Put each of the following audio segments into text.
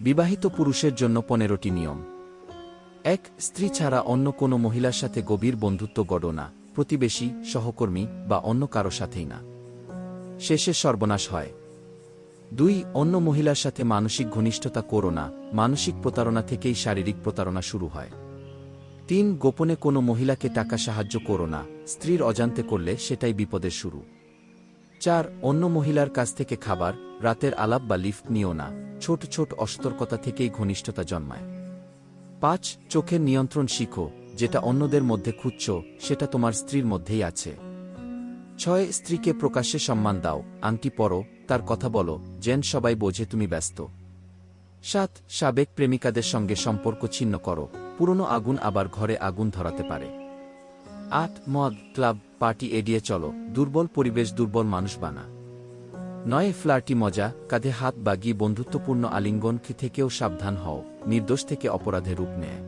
বিবাহিত পুরুষের জন্য পনেরোটি নিয়ম। এক, স্ত্রী ছাড়া অন্য কোনো মহিলার সাথে গভীর বন্ধুত্ব গড়ো না, প্রতিবেশী, সহকর্মী বা অন্য কারও সাথেই না। শেষে সর্বনাশ হয়। দুই, অন্য মহিলার সাথে মানসিক ঘনিষ্ঠতা করো না, মানসিক প্রতারণা থেকেই শারীরিক প্রতারণা শুরু হয়। তিন, গোপনে কোনো মহিলাকে টাকা সাহায্য করো না, স্ত্রীর অজান্তে করলে সেটাই বিপদের শুরু। চার, অন্য মহিলার কাছ থেকে খাবার, রাতের আলাপ বা লিফট নিও না ছোট ছোট অসতর্কতা থেকেই ঘনিষ্ঠতা জন্মায়। পাঁচ, চোখের নিয়ন্ত্রণ শিখো, যেটা অন্যদের মধ্যে খুঁজছ, সেটা তোমার স্ত্রীর মধ্যেই আছে। ছয়, স্ত্রীকে প্রকাশ্যে সম্মান দাও, আংটি পরো, তার কথা বলো, যেন সবাই বোঝে তুমি ব্যস্ত। সাত, সাবেক প্রেমিকাদের সঙ্গে সম্পর্ক ছিন্ন করো, পুরনো আগুন আবার ঘরে আগুন ধরাতে পারে। আট, মদ, ক্লাব, পার্টি এড়িয়ে চলো, দুর্বল পরিবেশ দুর্বল মানুষ বানা। নয় ফ্লার্টি মজা, কাঁধে হাত বাগিয়ে বন্ধুত্বপূর্ণ আলিঙ্গন থেকেও সাবধান হও, নির্দোষ থেকে অপরাধে রূপ নেয়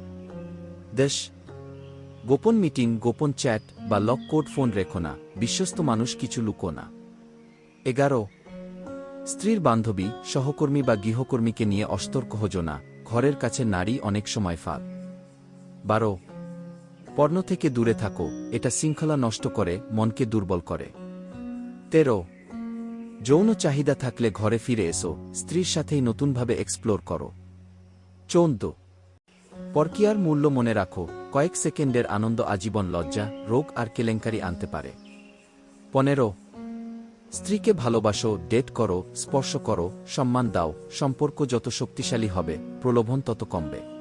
দেশ, গোপন মিটিং, গোপন চ্যাট বা লক কোড ফোন রেখো না, বিশ্বস্ত মানুষ কিছু লুকো না। এগারো, স্ত্রীর বান্ধবী, সহকর্মী বা গৃহকর্মীকে নিয়ে অস্তর্ক হজো না, ঘরের কাছে নারী অনেক সময় ফাঁদ। বারো, পর্ণ থেকে দূরে থাকো, এটা শৃঙ্খলা নষ্ট করে, মনকে দুর্বল করে। তেরো যৌন চাহিদা থাকলে ঘরে ফিরে এসো, স্ত্রীর সাথেই নতুনভাবে এক্সপ্লোর করো। চৌদ্দ। পরকিয়ার মূল্য মনে রাখো, কয়েক সেকেন্ডের আনন্দ আজীবন লজ্জা, রোগ আর কেলেঙ্কারি আনতে পারে। পনেরো। স্ত্রীকে ভালোবাসো ডেট করো, স্পর্শ করো, সম্মান দাও, সম্পর্ক যত শক্তিশালী হবে, প্রলোভন তত কমবে।